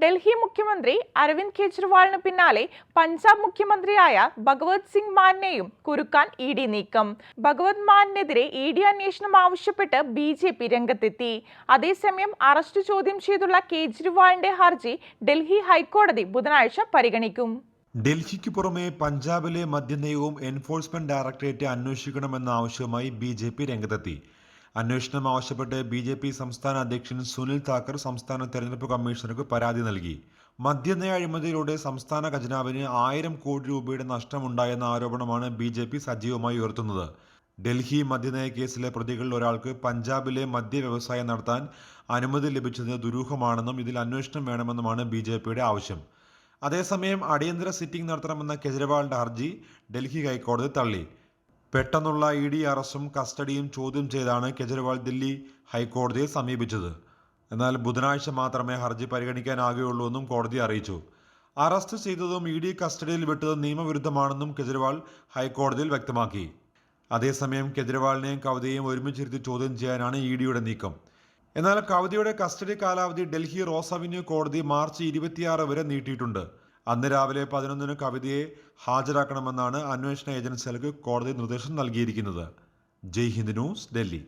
ഡൽഹി മുഖ്യമന്ത്രി അരവിന്ദ് കെജ്രിവാളിന് പിന്നാലെ പഞ്ചാബ് മുഖ്യമന്ത്രിയായ ഭഗവത് സിംഗ് മാനെയും കുരുക്കാൻ ഇ ഡി നീക്കം. ഭഗവത് മാനെതിരെ ഇ ഡി അന്വേഷണം ആവശ്യപ്പെട്ട് ബി ജെ പി രംഗത്തെത്തി. അതേസമയം അറസ്റ്റ് ചോദ്യം ചെയ്തുള്ള കെജ്രിവാളിന്റെ ഹർജി ഡൽഹി ഹൈക്കോടതി ബുധനാഴ്ച പരിഗണിക്കും. ഡൽഹിക്ക് പുറമെ പഞ്ചാബിലെ മദ്യനയവും എൻഫോഴ്സ്മെന്റ് ഡയറക്ടറേറ്റ് അന്വേഷിക്കണമെന്ന ആവശ്യവുമായി ബി ജെ പി രംഗത്തെത്തി. അന്വേഷണം ആവശ്യപ്പെട്ട് ബി ജെ പി സംസ്ഥാന അധ്യക്ഷൻ സുനിൽ താക്കർ സംസ്ഥാന തെരഞ്ഞെടുപ്പ് കമ്മീഷണർക്ക് പരാതി നൽകി. മദ്യനയ അഴിമതിയിലൂടെ സംസ്ഥാന ഖജനാവിന് ആയിരം കോടി രൂപയുടെ നഷ്ടമുണ്ടായെന്ന ആരോപണമാണ് ബി ജെ പി സജീവമായി ഉയർത്തുന്നത്. ഡൽഹി മദ്യനയ കേസിലെ പ്രതികളിൽ ഒരാൾക്ക് പഞ്ചാബിലെ മദ്യ വ്യവസായം നടത്താൻ അനുമതി ലഭിച്ചത് ദുരൂഹമാണെന്നും ഇതിൽ അന്വേഷണം വേണമെന്നുമാണ് ബി ജെ പിയുടെ ആവശ്യം. അതേസമയം അടിയന്തര സിറ്റിംഗ് നടത്തണമെന്ന കെജ്രിവാളിന്റെ ഹർജി ഡൽഹി ഹൈക്കോടതി തള്ളി. പെട്ടെന്നുള്ള ഇ ഡി അറസ്റ്റും കസ്റ്റഡിയും ചോദ്യം ചെയ്താണ് കെജ്രിവാൾ ദില്ലി ഹൈക്കോടതിയെ സമീപിച്ചത്. എന്നാൽ ബുധനാഴ്ച മാത്രമേ ഹർജി പരിഗണിക്കാനാകുകയുള്ളൂ എന്നും കോടതി അറിയിച്ചു. അറസ്റ്റ് ചെയ്തതും ഇ ഡി കസ്റ്റഡിയിൽ വിട്ടതും നിയമവിരുദ്ധമാണെന്നും കെജ്രിവാൾ ഹൈക്കോടതിയിൽ വ്യക്തമാക്കി. അതേസമയം കെജ്രിവാളിനെയും കവിതയെയും ഒരുമിച്ചിരുത്തി ചോദ്യം ചെയ്യാനാണ് ഇ ഡിയുടെ നീക്കം. എന്നാൽ കവിതയുടെ കസ്റ്റഡി കാലാവധി ഡൽഹി റോസ് അവന്യൂ കോടതി മാർച്ച് ഇരുപത്തിയാറ് വരെ നീട്ടിയിട്ടുണ്ട്. അന്ന് രാവിലെ പതിനൊന്നിന് കവിതയെ ഹാജരാക്കണമെന്നാണ് അന്വേഷണ ഏജൻസികൾക്ക് കോടതി നിർദ്ദേശം നൽകിയിരിക്കുന്നത്. ജയ് ഹിന്ദ് ന്യൂസ് ഡൽഹി.